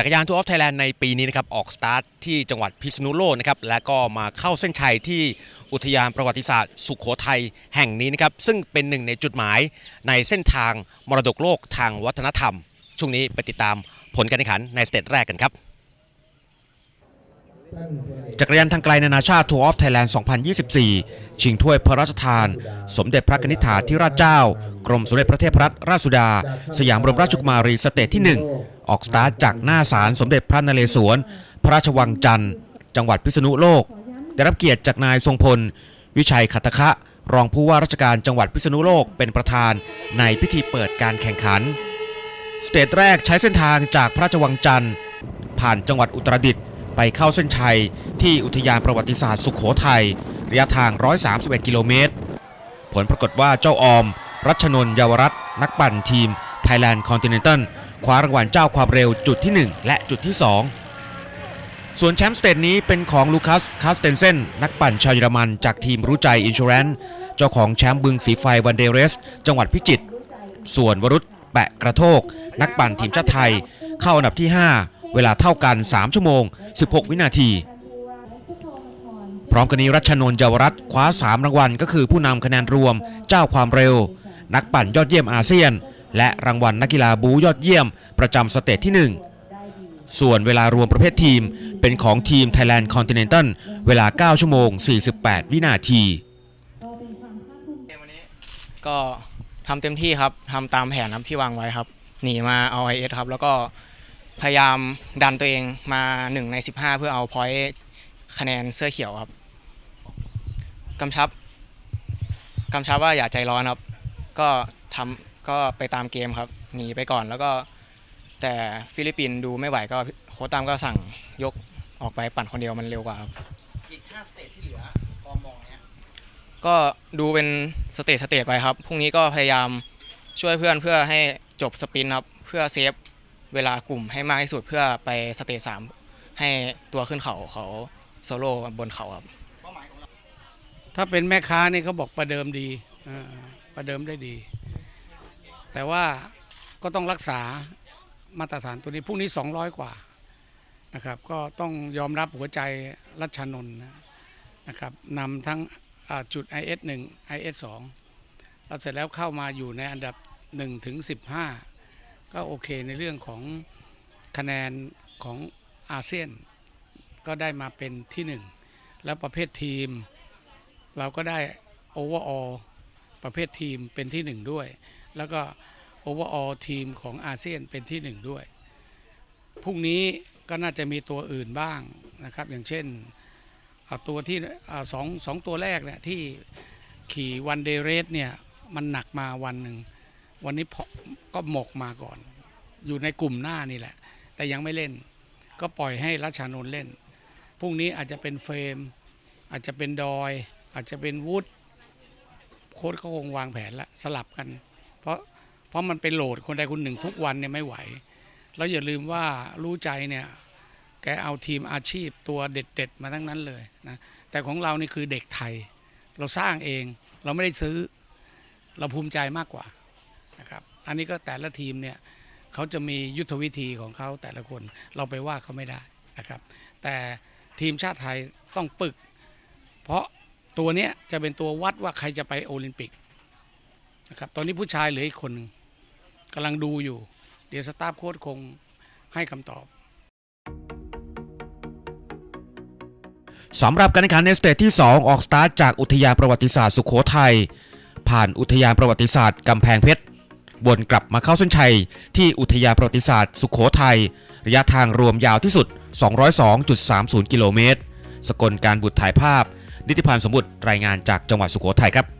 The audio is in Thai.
จักรยานทัวร์ออฟไทยแลนด์ในปีนี้นะครับออกสตาร์ทที่จังหวัดพิษณุโลกนะครับและก็มาเข้าเส้นชัยที่อุทยานประวัติศาสตร์ สุขโขทัยแห่งนี้นะครับซึ่งเป็นหนึ่งในจุดหมายในเส้นทางมรดกโลกทางวัฒนธรรม ช่วงนี้ไปติดตามผลการแข่งขันในสเตจแรกกันครับ จักรยานทางไกลนานาชาติทัวร์ออฟไทยแลนด์2024 ชิงถ้วยพระราชทาน สมเด็จพระกนิษฐาธิราชเจ้า กรมสมเด็จพระเทพรัตนราชสุดา สยามบรมราชกุมารีสเตจที่ 1 ออกสตาร์ทจากหน้าศาลสมเด็จพระนเรศวร พระราชวังจันทร์ จังหวัดพิษณุโลก ได้รับเกียรติจากนายทรงพล วิชัยขัตตคะ รองผู้ว่าราชการจังหวัดพิษณุโลกเป็นประธานในพิธีเปิดการแข่งขัน สเตจแรกใช้เส้นทางจากพระราชวังจันทร์ ผ่านจังหวัดอุตรดิตถ์ ไปเข้าเส้นชัยที่อุทยานประวัติศาสตร์สุขโขทัยระยะทาง 131 กิโลเมตร ผลปรากฏว่าเจ้าออม รัชนนท์เยาวรัตน์นักปั่นทีม Thailand Continental คว้ารางวัลเจ้าความเร็วจุดที่ 1 และจุดที่ 2 ส่วนแชมป์สเตจนี้เป็นของลูคัสคาสเตนเซนนักปั่นชาวเยอรมันจากทีมรู้ใจอินชูแรนเจ้าของแชมป์บึงสีไฟวันเดย์เรส จังหวัดพิจิตรส่วนวรุษแปะกระโทก นักปั่นทีมชาติไทย เข้าอันดับที่ 5 เวลาเท่ากัน 3 ชั่วโมง 16 วินาที พร้อมกันนี้รัชนนท์เยาวรัตน์คว้า 3 รางวัล ก็คือผู้นำคะแนนรวม เจ้าความเร็ว นักปั่นยอดเยี่ยมอาเซียน และรางวัลนักกีฬาบูยอดเยี่ยม ประจำสเตจที่ 1 ส่วนเวลารวมประเภททีม เป็นของทีม Thailand Continental เวลา 9 ชั่วโมง 48 วินาทีก็ทำเต็มที่ครับทำตามแผนครับที่วางไว้ครับ หนีมาเอา IS ครับ แล้วก็ พยายามดันตัวเองมา1ใน15 เพื่อเอาพอยต์คะแนนเสื้อเขียวครับกำชับกำชับว่าอย่าใจร้อนครับ ก็ทำก็ไปตามเกมครับ หนีไปก่อนแล้วก็ แต่ฟิลิปปินส์ดูไม่ไหวก็โค้ชตามก็สั่งยกออกไปปั่นคนเดียวมันเร็วกว่าครับอีก5สเตจที่เหลือพอมองเนี้ยก็ดูเป็นสเตจสเตจไปครับพรุ่งนี้ก็พยายามช่วยเพื่อนเพื่อให้จบสปรินต์ครับ เพื่อเซฟ เวลากลุ่มให้มากที่สุดเพื่อไปสเตจสามให้ตัวขึ้นเขาเขาโซโล่บนเขาครับถ้าเป็นแม่ค้านี่เขาบอกประเดิมดีประเดิมได้ดี แต่ว่าก็ต้องรักษามาตรฐานตัวนี้พรุ่งนี้ 200 กว่านะครับ ก็ต้องยอมรับหัวใจรัชนนท์นะครับนำทั้งอ่าจุด IS 1 IS 2แล้วเสร็จแล้วเข้ามาอยู่ในอันดับ 1 ถึง 15 ก็โอเคในเรื่องของคะแนนของอาเซียน ก็ได้มาเป็นที่ 1 แล้วประเภททีม เราก็ได้โอเวอร์ออลประเภททีมเป็นที่หนึ่งด้วย แล้วก็โอเวอร์ออลทีมของอาเซียนเป็นที่หนึ่งด้วยพรุ่งนี้ก็น่าจะมีตัวอื่นบ้างนะครับ อย่างเช่นอ่าตัวที่สองสองตัวแรกเนี่ยที่ขี่วันเดเรสเนี่ยมันหนักมาวันหนึ่ง วันนี้ก็หมกมาก่อน อยู่ในกลุ่มหน้านี่แหละ แต่ยังไม่เล่น ก็ปล่อยให้รัชานนท์เล่นพรุ่งนี้อาจจะเป็นเฟรม อาจจะเป็นดอย อาจจะเป็นวูดโค้ชเขาคงวางแผนละสลับกัน เพราะเพราะมันเป็นโหลดคนใดคนหนึ่งทุกวันเนี่ยไม่ไหว แล้วอย่าลืมว่ารู้ใจเนี่ยแกเอาทีมอาชีพตัวเด็ด ๆ มาทั้งนั้นเลยนะแต่ของเรานี่คือเด็กไทย เราสร้างเอง เราไม่ได้ซื้อ เราภูมิใจมากกว่า อันนี้ก็แต่ละทีมเนี่ยเขาจะมียุทธวิธีของเขาแต่ละคนเราไปว่าเขาไม่ได้นะครับ แต่ทีมชาติไทยต้องปึก เพราะตัวเนี้ยจะเป็นตัววัดว่าใครจะไปโอลิมปิกนะครับตอนนี้ผู้ชายเหลืออีกคนหนึ่งกำลังดูอยู่ เดี๋ยวสตาฟโค้ชคงให้คำตอบสำหรับการแข่งขันในสเตจที่ 2 ออกสตาร์ทจากอุทยานประวัติศาสตร์สุขโขทัยผ่านอุทยานประวัติศาสตร์กำแพงเพชร วนกลับมาเข้าเส้นชัย ที่อุทยานประวัติศาสตร์สุขโขทัยระยะทางรวมยาวที่สุด 202.30 กิโลเมตร สกลการบุตรถ่ายภาพ นิติพันธ์สมบุตรรายงานจากจังหวัดสุขโขทัยครับ